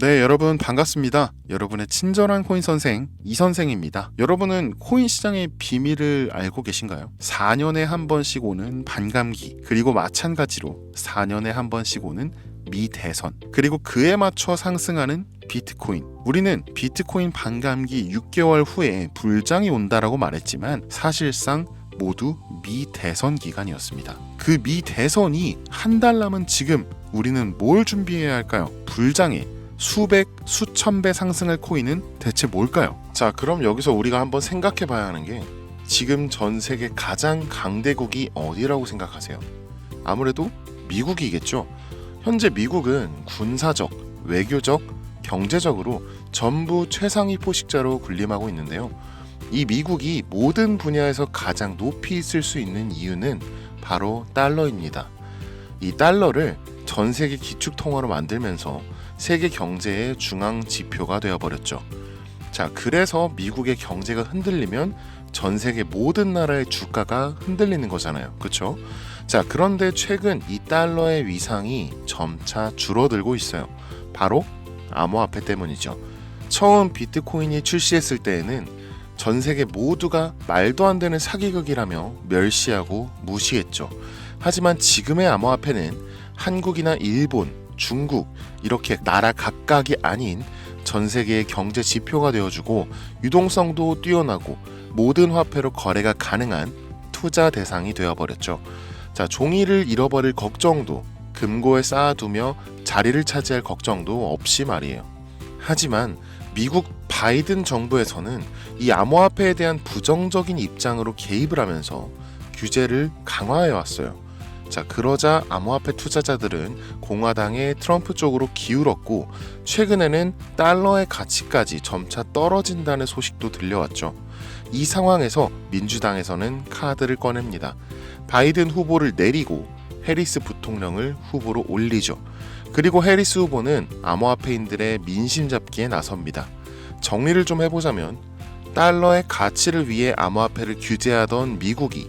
네, 여러분 반갑습니다. 여러분의 친절한 코인 선생 이 선생입니다. 여러분은 코인 시장의 비밀을 알고 계신가요? 4년에 한 번씩 오는 반감기, 그리고 마찬가지로 4년에 한 번씩 오는 미 대선, 그리고 그에 맞춰 상승하는 비트코인. 우리는 비트코인 반감기 6개월 후에 불장이 온다라고 말했지만 사실상 모두 미 대선 기간이었습니다. 그 미 대선이 한 달 남은 지금 우리는 뭘 준비해야 할까요? 불장에 수백, 수천 배 상승할 코인은 대체 뭘까요? 자, 그럼 여기서 우리가 한번 생각해 봐야 하는 게 지금 전 세계 가장 강대국이 어디라고 생각하세요? 아무래도 미국이겠죠. 현재 미국은 군사적, 외교적, 경제적으로 전부 최상위 포식자로 군림하고 있는데요. 이 미국이 모든 분야에서 가장 높이 있을 수 있는 이유는 바로 달러입니다. 이 달러를 전 세계 기축 통화로 만들면서 세계 경제의 중앙 지표가 되어 버렸죠. 자, 그래서 미국의 경제가 흔들리면 전 세계 모든 나라의 주가가 흔들리는 거잖아요. 그렇죠? 자, 그런데 최근 이 달러의 위상이 점차 줄어들고 있어요. 바로 암호화폐 때문이죠. 처음 비트코인이 출시했을 때에는 전 세계 모두가 말도 안 되는 사기극이라며 멸시하고 무시했죠. 하지만 지금의 암호화폐는 한국이나 일본, 중국 이렇게 나라 각각이 아닌 전 세계의 경제 지표가 되어주고 유동성도 뛰어나고 모든 화폐로 거래가 가능한 투자 대상이 되어버렸죠. 자, 종이를 잃어버릴 걱정도 금고에 쌓아두며 자리를 차지할 걱정도 없이 말이에요. 하지만 미국 바이든 정부에서는 이 암호화폐에 대한 부정적인 입장으로 개입을 하면서 규제를 강화해 왔어요. 자, 그러자 암호화폐 투자자들은 공화당의 트럼프 쪽으로 기울었고 최근에는 달러의 가치까지 점차 떨어진다는 소식도 들려왔죠. 이 상황에서 민주당에서는 카드를 꺼냅니다. 바이든 후보를 내리고 해리스 부통령을 후보로 올리죠. 그리고 해리스 후보는 암호화폐인들의 민심 잡기에 나섭니다. 정리를 좀 해보자면 달러의 가치를 위해 암호화폐를 규제하던 미국이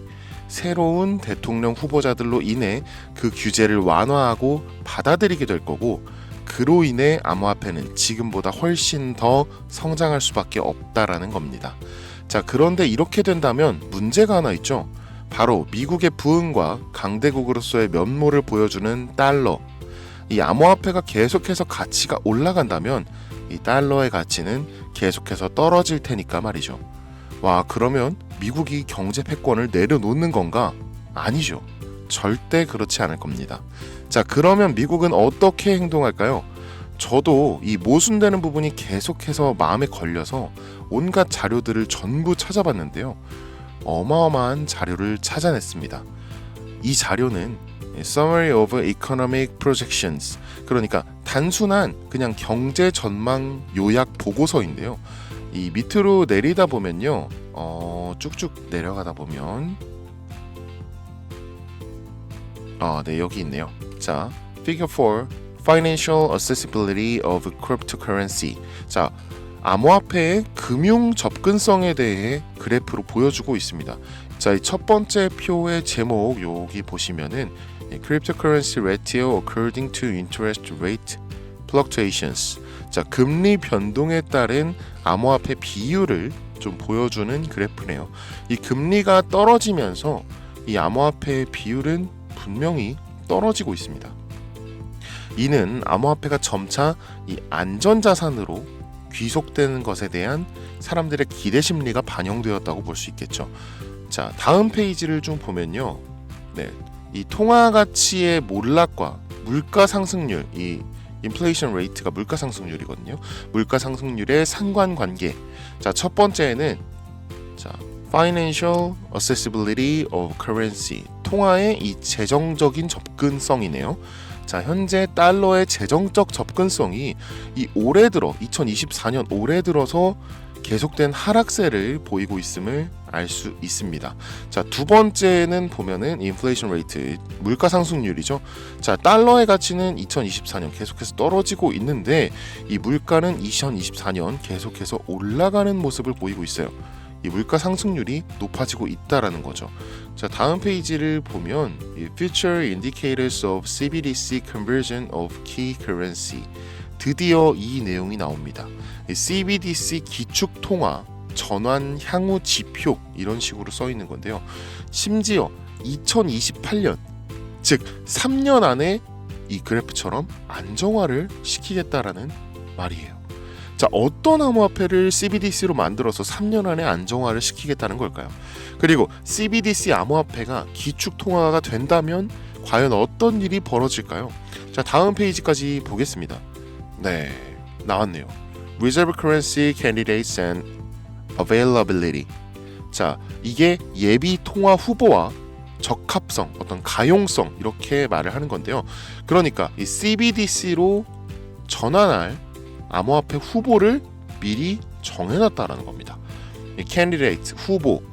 새로운 대통령 후보자들로 인해 그 규제를 완화하고 받아들이게 될 거고 그로 인해 암호화폐는 지금보다 훨씬 더 성장할 수밖에 없다라는 겁니다. 자, 그런데 이렇게 된다면 문제가 하나 있죠. 바로 미국의 부흥과 강대국으로서의 면모를 보여주는 달러. 이 암호화폐가 계속해서 가치가 올라간다면 이 달러의 가치는 계속해서 떨어질 테니까 말이죠. 와, 그러면 미국이 경제 패권을 내려놓는 건가? 아니죠. 절대 그렇지 않을 겁니다. 자, 그러면 미국은 어떻게 행동할까요? 저도 이 모순되는 부분이 계속해서 마음에 걸려서 온갖 자료들을 전부 찾아봤는데요. 어마어마한 자료를 찾아냈습니다. 이 자료는 Summary of Economic Projections 그러니까 단순한 그냥 경제 전망 요약 보고서인데요. 이 밑으로 내리다 보면요. 어, 쭉쭉 내려가다 보면 아, 네, 여기 있네요. 자, Figure 4 Financial Accessibility of Cryptocurrency. 자, 암호화폐의 금융 접근성에 대해 그래프로 보여주고 있습니다. 자, 이 첫 번째 표의 제목 여기 보시면은 예, Cryptocurrency Ratio According to Interest Rate Fluctuations. 자, 금리 변동에 따른 암호화폐 비율을 좀 보여주는 그래프네요. 이 금리가 떨어지면서 이 암호화폐의 비율은 분명히 떨어지고 있습니다. 이는 암호화폐가 점차 이 안전자산으로 귀속되는 것에 대한 사람들의 기대 심리가 반영되었다고 볼 수 있겠죠. 자, 다음 페이지를 좀 보면요. 네. 이 통화 가치의 몰락과 물가 상승률, 이 인플레이션 레이트가 물가 상승률이거든요. 물가 상승률의 상관 관계. 자, 첫 번째는 자, financial accessibility of currency. 통화의 이 재정적인 접근성이네요. 자, 현재 달러의 재정적 접근성이 이 올해 들어 2024년 올해 들어서 계속된 하락세를 보이고 있음을 알 수 있습니다. 자, 두 번째는 보면은 인플레이션 레이트, 물가 상승률이죠. 자, 달러의 가치는 2024년 계속해서 떨어지고 있는데 이 물가는 2024년 계속해서 올라가는 모습을 보이고 있어요. 이 물가 상승률이 높아지고 있다라는 거죠. 자, 다음 페이지를 보면 이 Future Indicators of CBDC Conversion of Key Currency 드디어 이 내용이 나옵니다. 이 CBDC 기축 통화 전환 향후 지표 이런 식으로 써 있는 건데요. 심지어 2028년 즉 3년 안에 이 그래프처럼 안정화를 시키겠다라는 말이에요. 자, 어떤 암호화폐를 CBDC로 만들어서 3년 안에 안정화를 시키겠다는 걸까요? 그리고 CBDC 암호화폐가 기축 통화가 된다면 과연 어떤 일이 벌어질까요? 자, 다음 페이지까지 보겠습니다. 네, 나왔네요. Reserve Currency Candidates and Availability. 자, 이게 예비 통화 후보와 적합성, 어떤 가용성 이렇게 말을 하는 건데요. 그러니까 이 CBDC로 전환할 암호화폐 후보를 미리 정해놨다라는 겁니다. 이 candidate 후보,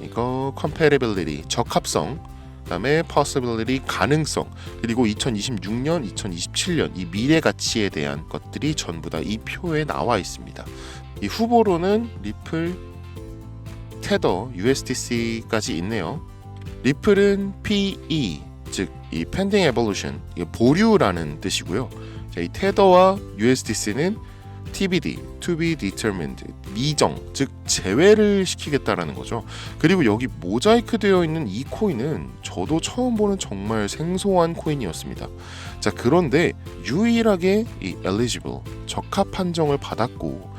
이거 compatibility 적합성, 그다음에 possibility 가능성, 그리고 2026년, 2027년 이 미래 가치에 대한 것들이 전부 다 이 표에 나와 있습니다. 이 후보로는 리플, 테더, USDC까지 있네요. 리플은 PE 즉 이 pending evolution 보류라는 뜻이고요. 자, 이 테더와 USDC는 TBD, to be determined, 미정, 즉 제외를 시키겠다라는 거죠. 그리고 여기 모자이크 되어 있는 이 코인은 저도 처음 보는 정말 생소한 코인이었습니다. 자, 그런데 유일하게 이 eligible, 적합 판정을 받았고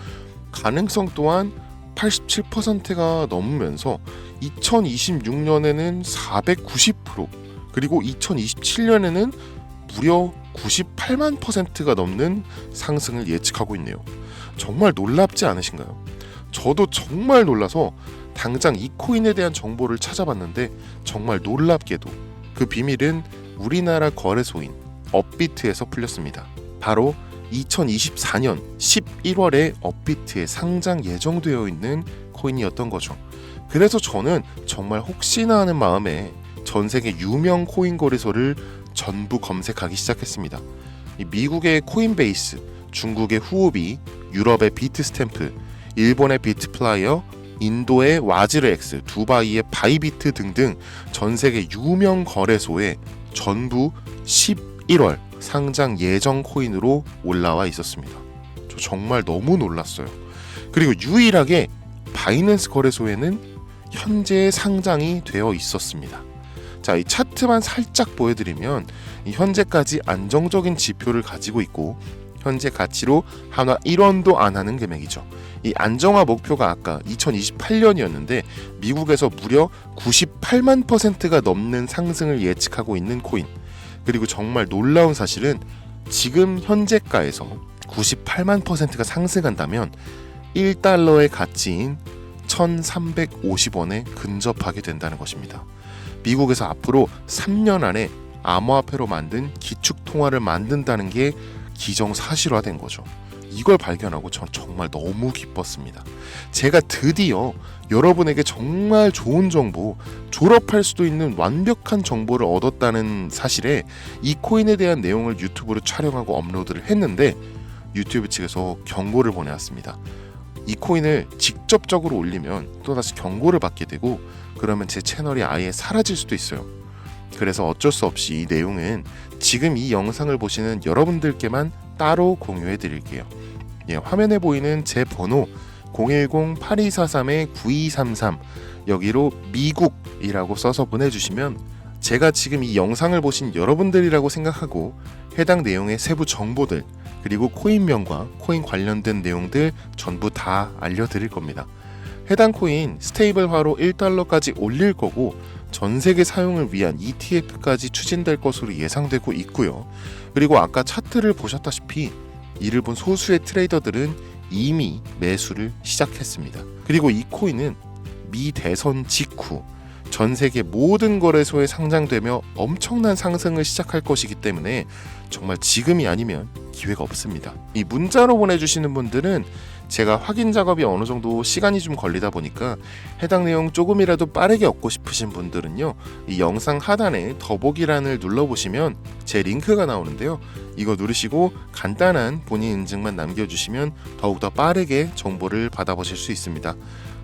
가능성 또한 87%가 넘으면서 2026년에는 490% 그리고 2027년에는 무려 98만 퍼센트가 넘는 상승을 예측하고 있네요. 정말 놀랍지 않으신가요? 저도 정말 놀라서 당장 이 코인에 대한 정보를 찾아봤는데 정말 놀랍게도 그 비밀은 우리나라 거래소인 업비트에서 풀렸습니다. 바로 2024년 11월에 업비트에 상장 예정되어 있는 코인이었던 거죠. 그래서 저는 정말 혹시나 하는 마음에 전 세계 유명 코인 거래소를 전부 검색하기 시작했습니다. 이 미국의 코인베이스, 중국의 후오비, 유럽의 비트스탬프, 일본의 비트플라이어, 인도의 와즈르엑스, 두바이의 바이비트 등등 전 세계 유명 거래소에 전부 11월 상장 예정 코인으로 올라와 있었습니다. 저 정말 너무 놀랐어요. 그리고 유일하게 바이낸스 거래소에는 현재 상장이 되어 있었습니다. 자, 이 차트만 살짝 보여드리면 이 현재까지 안정적인 지표를 가지고 있고 현재 가치로 한화 1원도 안 하는 금액이죠. 이 안정화 목표가 아까 2028년이었는데 미국에서 무려 98만 퍼센트가 넘는 상승을 예측하고 있는 코인. 그리고 정말 놀라운 사실은 지금 현재가에서 98만 퍼센트가 상승한다면 1달러의 가치인 1350원에 근접하게 된다는 것입니다. 미국에서 앞으로 3년 안에 암호화폐로 만든 기축 통화를 만든다는 게 기정사실화된 거죠. 이걸 발견하고 전 정말 너무 기뻤습니다. 제가 드디어 여러분에게 정말 좋은 정보, 졸업할 수도 있는 완벽한 정보를 얻었다는 사실에 이 코인에 대한 내용을 유튜브로 촬영하고 업로드를 했는데 유튜브 측에서 경고를 보내왔습니다. 이 코인을 직접적으로 올리면 또다시 경고를 받게 되고 그러면 제 채널이 아예 사라질 수도 있어요. 그래서 어쩔 수 없이 이 내용은 지금 이 영상을 보시는 여러분들께만 따로 공유해 드릴게요. 예, 화면에 보이는 제 번호 010-8243-9233 여기로 미국이라고 써서 보내주시면 제가 지금 이 영상을 보신 여러분들이라고 생각하고 해당 내용의 세부 정보들 그리고 코인명과 코인 관련된 내용들 전부 다 알려드릴 겁니다. 해당 코인 스테이블화로 1달러까지 올릴 거고 전 세계 사용을 위한 ETF까지 추진될 것으로 예상되고 있고요. 그리고 아까 차트를 보셨다시피 이를 본 소수의 트레이더들은 이미 매수를 시작했습니다. 그리고 이 코인은 미 대선 직후 전 세계 모든 거래소에 상장되며 엄청난 상승을 시작할 것이기 때문에 정말 지금이 아니면 기회가 없습니다. 이 문자로 보내주시는 분들은 제가 확인 작업이 어느 정도 시간이 좀 걸리다 보니까 해당 내용 조금이라도 빠르게 얻고 싶으신 분들은요 이 영상 하단에 더보기란을 눌러보시면 제 링크가 나오는데요 이거 누르시고 간단한 본인 인증만 남겨주시면 더욱더 빠르게 정보를 받아보실 수 있습니다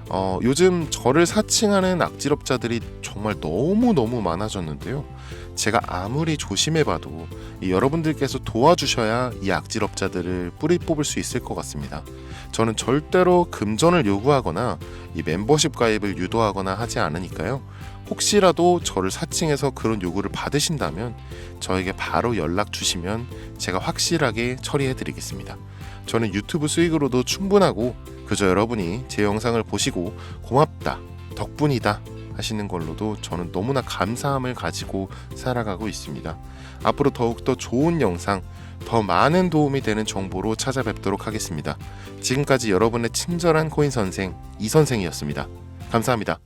어, 요즘 저를 사칭하는 악질업자들이 정말 너무너무 많아졌는데요. 제가 아무리 조심해봐도 이 여러분들께서 도와주셔야 이 악질업자들을 뿌리 뽑을 수 있을 것 같습니다. 저는 절대로 금전을 요구하거나 이 멤버십 가입을 유도하거나 하지 않으니까요. 혹시라도 저를 사칭해서 그런 요구를 받으신다면 저에게 바로 연락 주시면 제가 확실하게 처리해 드리겠습니다. 저는 유튜브 수익으로도 충분하고 그저 여러분이 제 영상을 보시고 고맙다, 덕분이다 하시는 걸로도 저는 너무나 감사함을 가지고 살아가고 있습니다. 앞으로 더욱더 좋은 영상, 더 많은 도움이 되는 정보로 찾아뵙도록 하겠습니다. 지금까지 여러분의 친절한 코인 선생 이 선생이었습니다. 감사합니다.